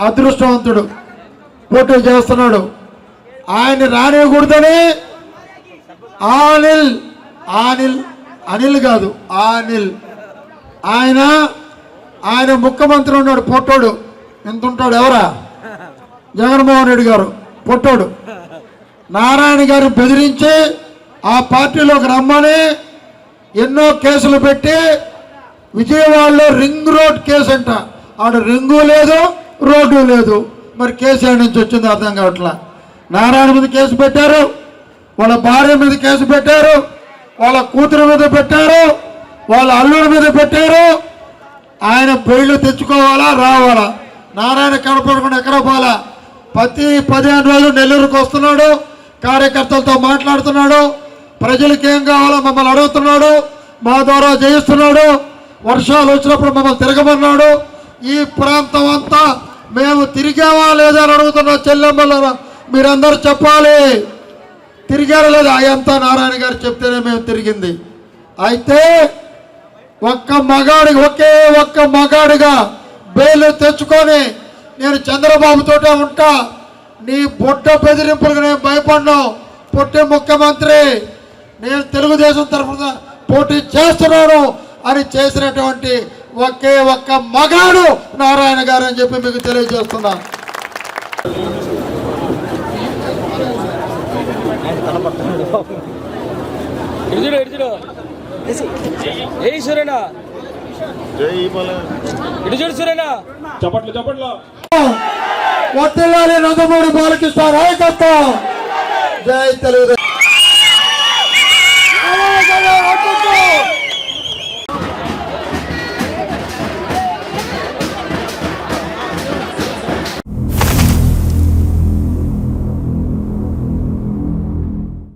అదృష్టవంతుడు. పోటీ చేస్తున్నాడు. ఆయన రానివ్వకూడదని ఆనిల్ ఆనిల్ అనిల్ కాదు ఆనిల్ ఆయన ఆయన ముఖ్యమంత్రి ఉన్నాడు పొట్టోడు. ఎంత ఉంటాడు ఎవరా? జగన్మోహన్ రెడ్డి గారు పొట్టోడు. నారాయణ గారు బెదిరించి ఆ పార్టీలోకి రమ్మని ఎన్నో కేసులు పెట్టి విజయవాడలో రింగ్ రోడ్ కేసు అంట. ఆడ రింగు లేదు రోడ్డు లేదు. మరి కేసు నుంచి వచ్చింది అర్థం కావట్లా? నారాయణ మీద కేసు పెట్టారు. వాళ్ళ భార్య మీద కేసు పెట్టారు. వాళ్ళ కూతురు మీద పెట్టారు. వాళ్ళ అల్లుడి మీద పెట్టారు. ఆయన బెయిల్ తెచ్చుకోవాలా? రావాలా? నారాయణ కనపడకుండా ఎక్కడ పోవాలా? ప్రతి పదిహేను రోజులు నెల్లూరుకు వస్తున్నాడు. కార్యకర్తలతో మాట్లాడుతున్నాడు. ప్రజలకు ఏం కావాలో మమ్మల్ని అడుగుతున్నాడు. మా ద్వారా జయిస్తున్నాడు. వర్షాలు వచ్చినప్పుడు మమ్మల్ని తిరగమన్నాడు. ఈ ప్రాంతం అంతా మేము తిరిగామా లేదా అని అడుగుతున్న చెల్లెమ్మల మీరందరూ చెప్పాలి. తిరిగారు లేదా? అయ్యంతా నారాయణ గారు చెప్తేనే మేము తిరిగింది. అయితే ఒక్క మగాడి ఒకే ఒక్క మగాడిగా బెయిల్ తెచ్చుకొని నేను చంద్రబాబుతోటే ఉంటా. నీ బుడ్డ బెదిరింపులకు నేను భయపడ్డాం పుట్టి ముఖ్యమంత్రి నేను తెలుగుదేశం తరఫున పోటీ చేస్తున్నాను అని చేసినటువంటి ఒకే ఒక్క మగాడు నారాయణ గారు అని చెప్పి మీకు తెలియజేస్తున్నా. ఇడుచుడు ఇడుచుడు ఏ సూర్యనా ఇడుచుడు సూర్యనా చప్పట్లు చప్పట్లు. వర్తిల్లాలి నందమూరి బాలకృష్ణ నాయకత్వం జై తెలుగుదేశం.